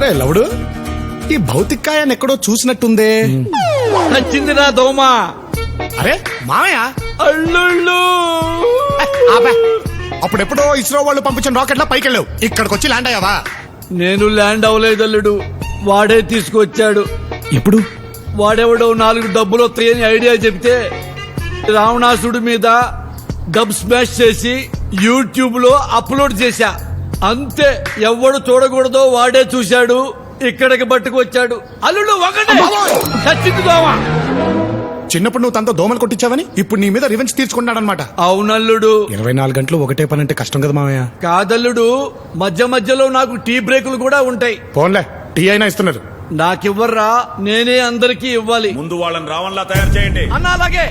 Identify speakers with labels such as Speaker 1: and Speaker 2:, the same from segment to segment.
Speaker 1: రే లవుడు ఈ భౌతికాయాన్ని ఎక్కడో చూసినట్టుందే.
Speaker 2: నచ్చిందిరా దోమ.
Speaker 1: అరే మామయ్య?
Speaker 2: అల్లుళ్ళు.
Speaker 1: అప్పుడెప్పుడో ఇస్రో వాళ్ళు పంపించిన రాకెట్లా పైకి వెళ్ళావు ఇక్కడికి వచ్చి ల్యాండ్ అయ్యావా?
Speaker 2: నేను ల్యాండ్ అవ్వలేదు అల్లుడు. వాడే తీసుకొచ్చాడు.
Speaker 1: ఎప్పుడు?
Speaker 2: వాడెవడో నాలుగు డబ్బులు వస్తాయని ఐడియా చెప్తే రావణాసుడి మీద డబ్ స్మాష్ చేసి యూట్యూబ్లో అప్లోడ్ చేశా. అంతే ఎవడు చూడకూడదో వాడే చూశాడు ఇక్కడికి పట్టుకొచ్చాడు. అల్లుడు ఒకటే! చచ్చింది దోమ!
Speaker 1: చిన్నప్పుడు నువ్వు తనతో దోమలు కొట్టించావని ఇప్పుడు నీ మీద రివెంజ్ తీర్చుకున్నాడనమాట
Speaker 2: అవునల్లుడు.
Speaker 1: ఇరవై నాలుగు గంటలు ఒకటే పని అంటే కష్టం కదా మామయ్య.
Speaker 2: కాదల్లుడు మధ్య మధ్యలో నాకు టీ బ్రేకులు కూడా ఉంటాయి.
Speaker 1: పోన్లే టీ అయినా ఇస్తున్నారు.
Speaker 2: నాకివ్వర్రా నేనే అందరికీ ఇవ్వాలి.
Speaker 3: ముందు వాళ్ళని రావణ్లా తయారు చేయండి.
Speaker 2: అన్న అలాగే!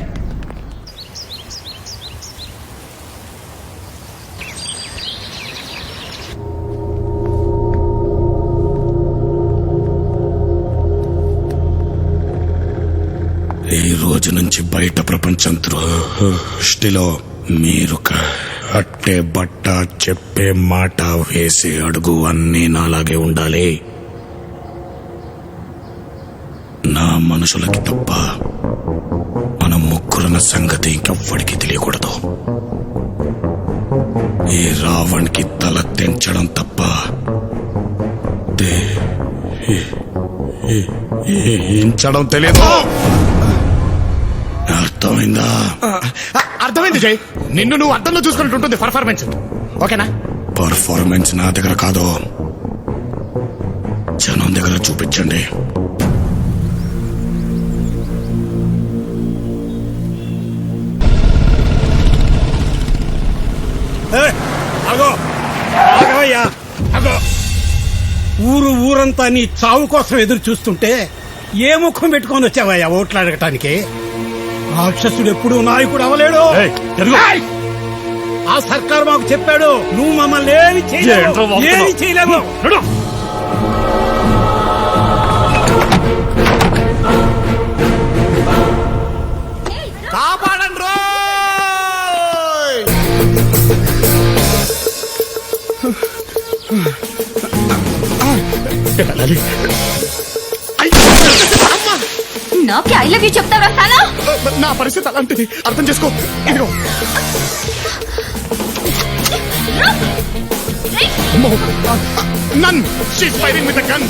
Speaker 1: నుంచి బయట ప్రపంచం దృష్టిలో మీరు అట్టే బట్ట చెప్పే మాట వేసే అడుగు అన్నీ నాలాగే ఉండాలి. నా మనుషులకి తప్ప మనం ముగ్గురున్న సంగతి ఇంకెవ్వడికి తెలియకూడదు. ఈ రావణ్కి తల తెంచడం తప్ప ఇంచడం తెలియదు అర్థమైందా? అర్థమైంది జై. నిన్ను నువ్వు అర్థంలో చూసుకున్నట్టు ఉంటుంది పర్ఫార్మెన్స్ ఓకేనా? పర్ఫార్మెన్స్ నా దగ్గర కాదు. జనం దగ్గర చూపించండి.
Speaker 4: అగో ఆగవయ్యా. అగో ఊరు ఊరంతా నీ చావు కోసం ఎదురు చూస్తుంటే ఏ ముఖం పెట్టుకొని వచ్చావయ్యా ఓట్లు అడగటానికి? రాక్షసుడు ఎప్పుడు నాయకుడు అవలేడు! ఆ సర్కారు మాకు చెప్పాడు నువ్వు మమ్మల్ని ఏమి చేయలేవు ఏమి చేయలేవు.
Speaker 1: కాపాడండి
Speaker 5: నాకే ఐ లవ్ యూ చెప్తావరా
Speaker 1: నా పరిస్థితి అలాంటిది. అర్థం చేసుకో. ఇదిగో. Nun she's firing with gun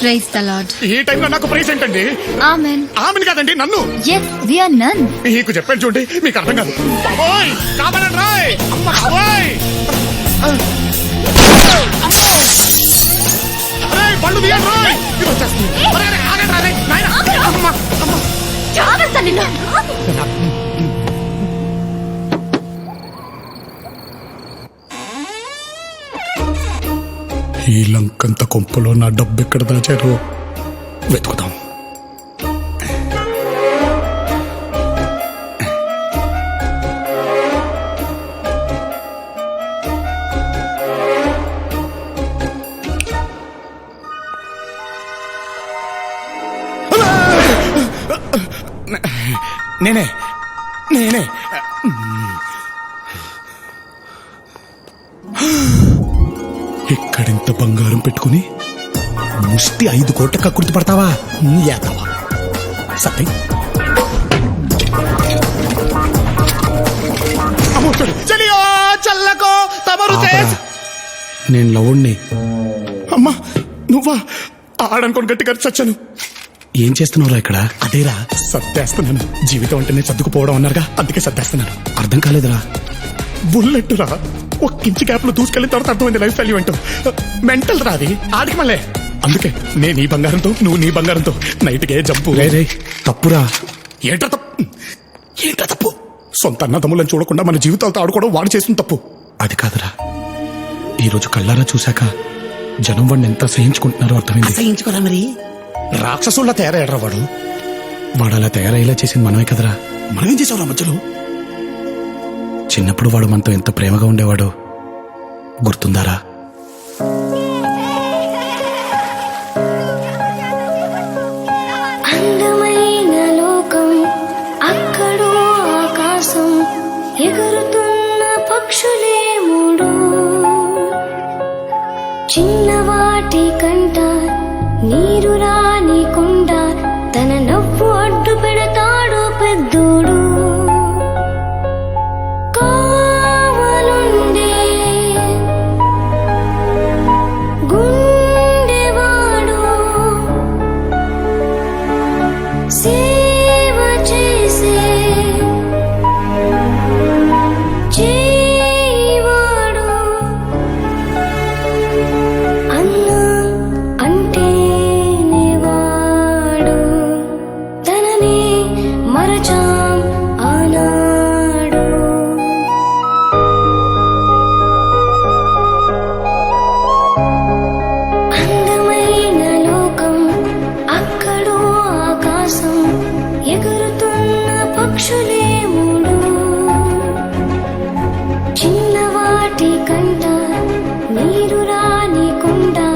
Speaker 5: praise the lord
Speaker 1: ఈ టైంలో నాకు ప్రైజ్ ఏంటండి?
Speaker 5: ఆమెన్
Speaker 1: ఆమెను కాదండి నన్ను?
Speaker 5: ఎస్ వి ఆర్ నన్
Speaker 1: మీకు చెప్పాను చూడండి మీకు అర్థం కాదు. బాబోయ్ కాపాడండి రాయ్. అమ్మ బాబోయ్. అరే పళ్ళు తీయండి రాయ్. ఇది వచ్చేస్తుంది. అరే, అరే, ఆగండి రా, ఈ లంకంత కొంపలో నా డబ్బు ఎక్కడ దాచారో వెతుకుదాం. నేనే. ఇక్కడింత బంగారం పెట్టుకుని ముష్టి ఐదు కోట్ల కక్కుర్తి పడతావా యాదవా. సత్యం. చల్లకో తమరు నేను లవుణ్ణి. అమ్మా నువ్వా? ఆడనుకోని గట్టిగా చచ్చాను. ఏం చేస్తున్నావురా ఇక్కడ? అదేరా సర్దేస్తున్నాను. జీవితం అంటేనే సర్దుకుపోవడం అన్నారుగా అందుకే సర్దేస్తున్నాను. అర్థం కాలేదురా. బుల్లెట్ రా ఒక ఇంచి గ్యాప్లో దూసుకెళ్ళిన తర్వాత అర్థమైంది లైఫ్ వాల్యూ అంటూ మెంటల్ రాది ఆడికి మళ్ళీ అందుకే నేను ఈ బంగారంతో నువ్వు నీ బంగారంతో నైట్కే జంపు. రే తప్పురా. ఏంట్రా తప్పు? ఏంట్రా తప్పు? సొంత అన్నదమ్ములను చూడకుండా మన జీవితాలతో ఆడుకోవడం వాడు చేసిన తప్పు. అది కాదురా. ఈరోజు కళ్ళారా చూశాక జనం వాడిని ఎంత సహించుకుంటున్నారో అర్థమైంది.
Speaker 4: సహించుకోరా మరి?
Speaker 1: రాక్షసుల్లా తయారయ్యాడ్రా వాడు. వాడు అలా తయారయ్యేలా చేసింది మనమే కదరా. మనమేం చేసావురా మధ్యలో? చిన్నప్పుడు వాడు మనతో ఎంత ప్రేమగా ఉండేవాడు గుర్తుందారా?
Speaker 6: అందమైన లోకం అక్కడో ఆకాశం ఎగురుతున్న పక్షులే మూడు. చిన్నవాటి కంట నీరు రానికుండా తన మరచాం ఆనాడు. అందమైన లోకం అక్కడో ఆకాశం ఎగురుతున్న పక్షులే మూడు. చిన్నవాటి కంట నీరు రానికుండా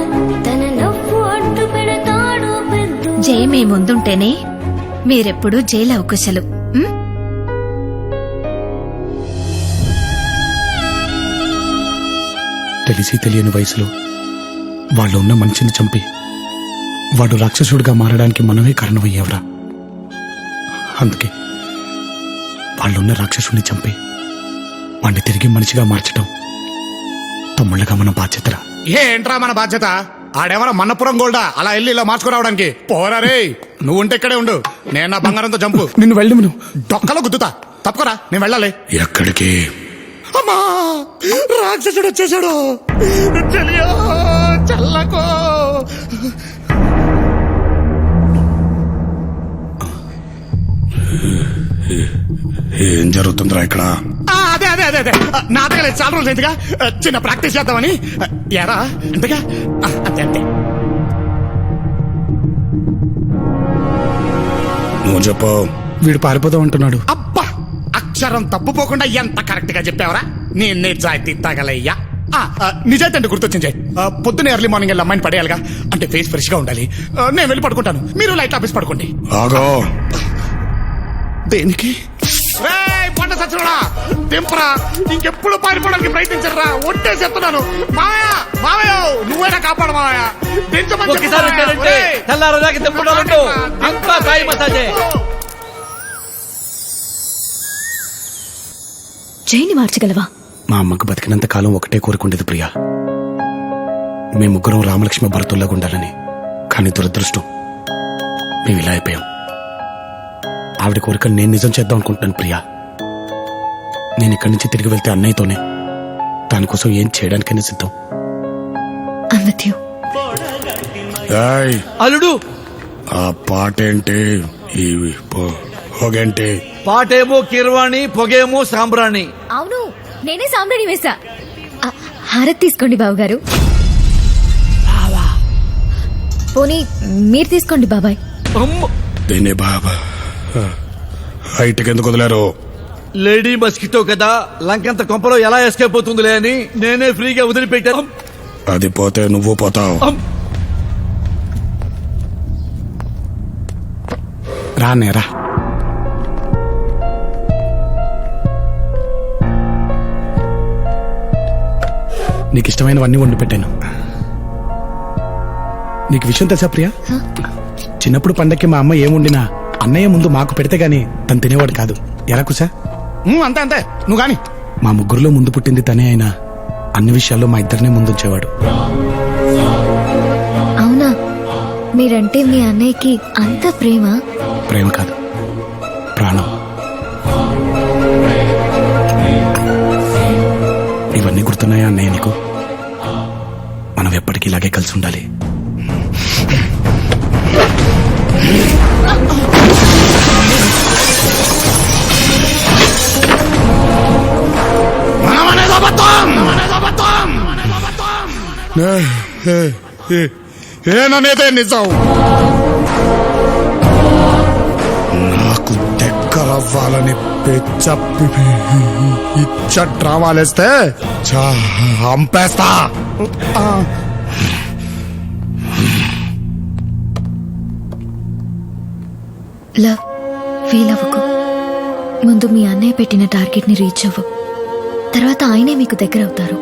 Speaker 6: తన నవ్వు అడ్డు పెడతాడు పెద్ద.
Speaker 5: జై ముందుంటేనే మీరెప్పుడు జైలు అవకాశాలు?
Speaker 1: తెలిసి తెలియని వయసులో వాళ్ళు ఉన్న మనిషిని చంపి వాడు రాక్షసుడిగా మారడానికి మనమే కారణమయ్యేవరా? అందుకే వాళ్ళున్న రాక్షసుడిని చంపి వాడిని తిరిగి మనిషిగా మార్చటం తమ్ముళ్ళగా మన బాధ్యతరా? ఏంట్రా మన బాధ్యత? ఆడెవరా మన్నపురం గోల్డా. అలా వెళ్ళి ఇలా మార్చుకురావడానికి పోరా రే నువ్వు ఉంటే ఇక్కడే ఉండు. నేను నా బంగారంతో చంపు. నిన్ను వెళ్ళి నువ్వు డొక్కలో గుద్దుతా. తప్పకరా నేను వెళ్ళాలి. ఎక్కడికి? అమ్మా రాక్షసుడు వచ్చేసాడు చెలియో చల్లకో.
Speaker 7: ఏం జరుగుతుందిరా ఇక్కడ?
Speaker 1: అదే అదే అదే అదే. నా దగ్గర చాలా రోజులు ఎందుగా చిన్న ప్రాక్టీస్ చేద్దామని. ఎరా అంతగా? ఆ, అంతే అంతే.
Speaker 7: నువ్వు చెప్పు
Speaker 1: వీడు పారిపోదాం అంటున్నాడు. అబ్బా! అక్షరం తప్పుపోకుండా ఎంత కరెక్ట్గా చెప్పావరా? నీ నిజాయితీ తగలయ్యా. ఆ, ఆ, నిజాయితీ అంటే గుర్తొచ్చింది. ఆ, పొద్దున్నే ఎర్లీ మార్నింగ్ వెళ్ళి అమ్మాయిని పడేయాలిగా. అంటే ఫేస్ ఫ్రెష్గా ఉండాలి. ఆ, నేను వెళ్ళి పడుకుంటాను. మీరు లైట్ ఆఫీస్ పడుకోండి.
Speaker 7: ఆగో.
Speaker 1: దేనికి? పంట సచ్చినోడా. దింపరా. ఇంకెప్పుడు పారిపోవడానికి ప్రయత్నించరా ఒట్టే చెప్తున్నాను మాయా మావయ్య నువ్వైనా కాపాడు మావయ్య.
Speaker 2: తెల్లారదాకా తిప్పడాలంటూ అంతా సాయి మసాజే.
Speaker 5: జైని మార్చగలవా?
Speaker 1: మా అమ్మకు బతికినంత కాలం ఒకటే కోరుకుండేది ప్రియా. మేము ముగ్గురం రామలక్ష్మి భరతుల్లాగా ఉండాలని కానీ దురదృష్టం మేము ఇలా అయిపోయాం. ఆవిడ కోరికలు నేను నిజం చేద్దాం అనుకుంటున్నాను ప్రియా. నేను ఇక్కడి నుంచి తిరిగి వెళ్తే అన్నయ్యతోనే దానికోసం ఏం చేయడానికైనా సిద్ధం.
Speaker 7: ఏయ్,
Speaker 2: అల్లుడు!
Speaker 7: ఆ పాట ఏంటి ఈ పొ- పొగేంటి?
Speaker 2: పాటేమో కిర్వాణి పొగేమో సాంబ్రాణి.
Speaker 5: అవును నేనే సాంబ్రాణి వేసా ఆ, హారతి తీసుకోండి బాబు గారు పోనీ మీరు తీసుకోండి బాబాయ్.
Speaker 2: అమ్మ.
Speaker 7: దీన్ని బాబా. హైట్కి ఎందుకు వదిలేరు?
Speaker 2: లేడీ మస్కిటో కదా లంకంత కొంపలో ఎలా ఎస్కేప్ అవుతుందిలే అని నేనే ఫ్రీగా వదిలిపెట్టాను.
Speaker 7: అది పోతే నువ్వు పోతావు.
Speaker 1: రా నేరా నీకు ఇష్టమైనవన్నీ వండి పెట్టాను. నీకు విషయం తెలుసా ప్రియా? చిన్నప్పుడు పండక్కి మా అమ్మ ఏం వండినా అన్నయ్య ముందు మాకు పెడితే గాని తను తినేవాడు కాదు. ఎలా కుసా అంతే అంతే. నువ్వు గాని. మా ముగ్గురులో ముందు పుట్టింది తనే అయినా అన్ని విషయాల్లో మా ఇద్దరినే ముందుంచేవాడు
Speaker 5: అవునా? మీరంటే మీ అన్నయ్యకి అంత ప్రేమ?
Speaker 1: ప్రేమ కాదు. ప్రాణం. ఇవన్నీ గుర్తున్నాయా అన్నయ్య నీకు? మనం ఎప్పటికీ ఇలాగే కలిసి ఉండాలి. ఏననేదే నిజం. నాకు దగ్గరవ్వాలని పెచ్చప్పి ఇచ్చ డ్రామాలేస్తే చంపేస్తా
Speaker 5: లవ్ ఫీల్ అవ్వకు ముందు మీ అన్నయ్య పెట్టిన టార్గెట్ని రీచ్ అవ్వు. తర్వాత ఆయనే మీకు దగ్గర అవుతారు